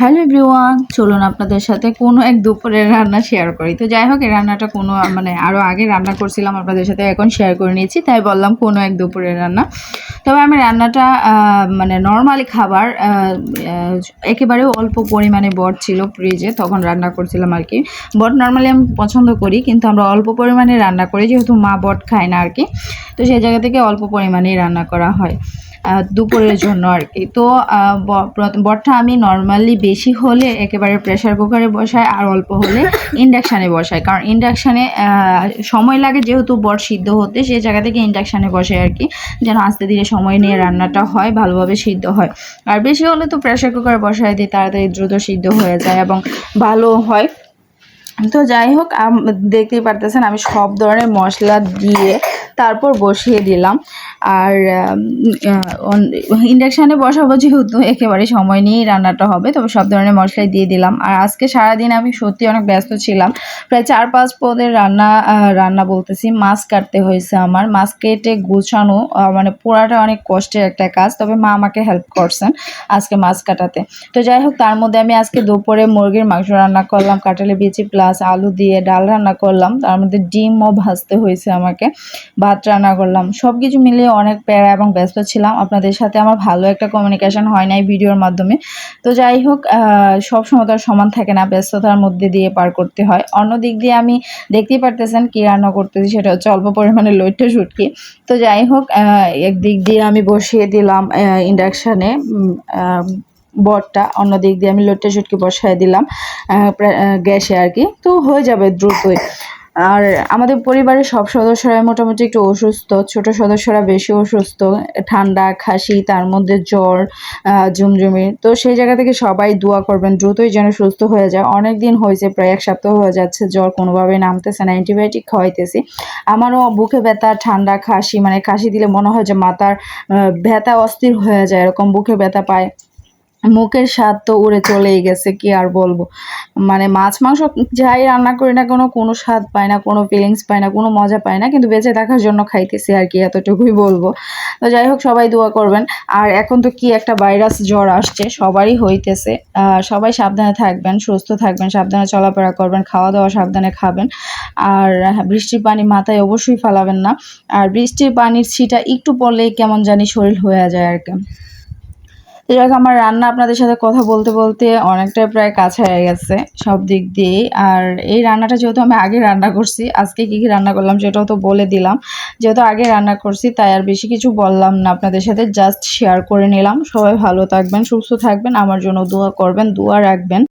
Hello everyone, চলুন আপনাদের সাথে কোনো এক দুপুরের রান্না শেয়ার করি। তো যাই হোক, এই রান্নাটা কোনো মানে আরও আগে রান্না করছিলাম, আপনাদের সাথে এখন শেয়ার করে নিয়েছি, তাই বললাম কোনো এক দুপুরের রান্না। তবে আমি রান্নাটা মানে নর্মালি খাবার একেবারে অল্প পরিমাণে বট ছিল ফ্রিজে তখন রান্না করছিলাম আর কি। বট নর্মালি আমি পছন্দ করি, কিন্তু আমরা অল্প পরিমাণে রান্না করি, যেহেতু মা বট খায় না আর কি। তো সেই জায়গা থেকে অল্প পরিমাণেই রান্না করা হয়। দুপুরের জন্য আর কি। তো বটটা আমি নর্মালি বেশি হলে একেবারে প্রেশার কুকারে বসাই আর অল্প হলে ইন্ডাকশানে বসাই। কারণ ইন্ডাকশানে সময় লাগে যেহেতু বট সিদ্ধ হতে সেই জায়গা থেকে ইন্ডাকশানে বসাই আর কি। যেন আস্তে ধীরে সময় নিয়ে রান্নাটা হয়, ভালোভাবে সিদ্ধ হয়। আর বেশি হলে তো প্রেশার কুকারে বসাই দিই তাড়াতাড়ি দ্রুত সিদ্ধ হয়ে যায় এবং ভালো হয়। তো যাই হোক দেখতেই পারতেছেন আমি সব ধরনের মশলা দিয়ে তারপর বসিয়ে দিলাম। আর ইন্ডাকশানে বসাবো যেহেতু, একেবারে সময় নিয়েই রান্নাটা হবে, তবে সব ধরনের মশলাই দিয়ে দিলাম। আর আজকে সারাদিন আমি সত্যি অনেক ব্যস্ত ছিলাম। প্রায় চার পাঁচ পদের রান্না রান্না বলতেছি, মাছ কাটতে হয়েছে আমার। মাছ কেটে গুছানো মানে পোড়াটা অনেক কষ্টের একটা কাজ, তবে মা আমাকে হেল্প করছেন আজকে মাছ কাটাতে। তো যাই হোক, তার মধ্যে আমি আজকে দুপুরে মুরগির মাংস রান্না করলাম কাঁঠালি বিচি প্লাস আলু দিয়ে ডাল রান্না করলাম। তার মধ্যে ডিমও ভাজতে হয়েছে আমাকে। ভাত রান্না করলাম। সব কিছু মিলিয়ে অনেক প্যারা এবং ব্যস্ত ছিলাম। আপনাদের সাথে আমার ভালো একটা কমিউনিকেশন হয় নাই ভিডিওর মাধ্যমে। তো যাই হোক সব সময় তো সমান থাকে না, ব্যস্ততার মধ্যে দিয়ে পার করতে হয়। অন্য দিক দিয়ে আমি দেখতেই পারতেছেন কি রান্না করতেছি, সেটা হচ্ছে অল্প পরিমাণে লইট্টা শুটকি। তো যাই হোক একদিক দিয়ে আমি বসিয়ে দিলাম ইন্ডাকশানে বটটা অন্য দিক দিয়ে আমি লইট্টা শুটকি বসায় দিলাম গ্যাসে আর কি। তো হয়ে যাবে দ্রুতই। আর আমাদের পরিবারের সব সদস্যরা মোটামুটি একটু অসুস্থ, ছোট সদস্যরা বেশি অসুস্থ, ঠান্ডা, খাসি, তার মধ্যে জ্বর জমজমি তো সেই জায়গা থেকে সবাই দোয়া করবেন, দ্রুতই যেন সুস্থ হয়ে যায়। অনেক দিন হয়েছে, প্রায় এক সপ্তাহ হয়ে যাচ্ছে, জ্বর কোনোভাবে নামতেছে না, অ্যান্টিবায়োটিক খাওয়াইতেছি। আমারও বুকে ব্যথা, ঠান্ডা, খাসি মানে কাশি দিলে মনে হয় যে মাথার ব্যথা অস্থির হয়ে যায়, এরকম বুকে ব্যথা পায়। মুখের স্বাদ তো উড়ে চলেই গেছে কি আর বলব? মানে মাছ মাংস যাই রান্না করি না কোনো কোনো স্বাদ পায় না কোনো ফিলিংস পায় না কোনো মজা পায় না কিন্তু বেঁচে থাকার জন্য খাইতেছি আর কি এতটুকুই বলব। তো যাই হোক সবাই দোয়া করবেন। আর এখন তো কি একটা ভাইরাস জ্বর আসছে সবারই হইতেছে। সবাই সাবধানে থাকবেন সুস্থ থাকবেন সাবধানে চলাফেরা করবেন খাওয়া দাওয়া সাবধানে খাবেন। আর হ্যাঁ, বৃষ্টির পানি মাথায় অবশ্যই ফালাবেন না। আর বৃষ্টির পানির ছিটা একটু পড়লেই কেমন জানি শরীর হয়ে যায় আর কি। যাই আমার রান্না আপনাদের সাথে কথা বলতে বলতে অনেকটাই প্রায় কাছে হয়ে গেছে সব দিক দিয়েই। আর এই রান্নাটা যেহেতু আমি আগে রান্না করছি, আজকে কি কি রান্না করলাম সেটাও তো বলে দিলাম। যেহেতু আগে রান্না করছি, তাই আর বেশি কিছু বললাম না, আপনাদের সাথে জাস্ট শেয়ার করে নিলাম। সবাই ভালো থাকবেন, সুস্থ থাকবেন, আমার জন্য দোয়া করবেন, দোয়া রাখবেন।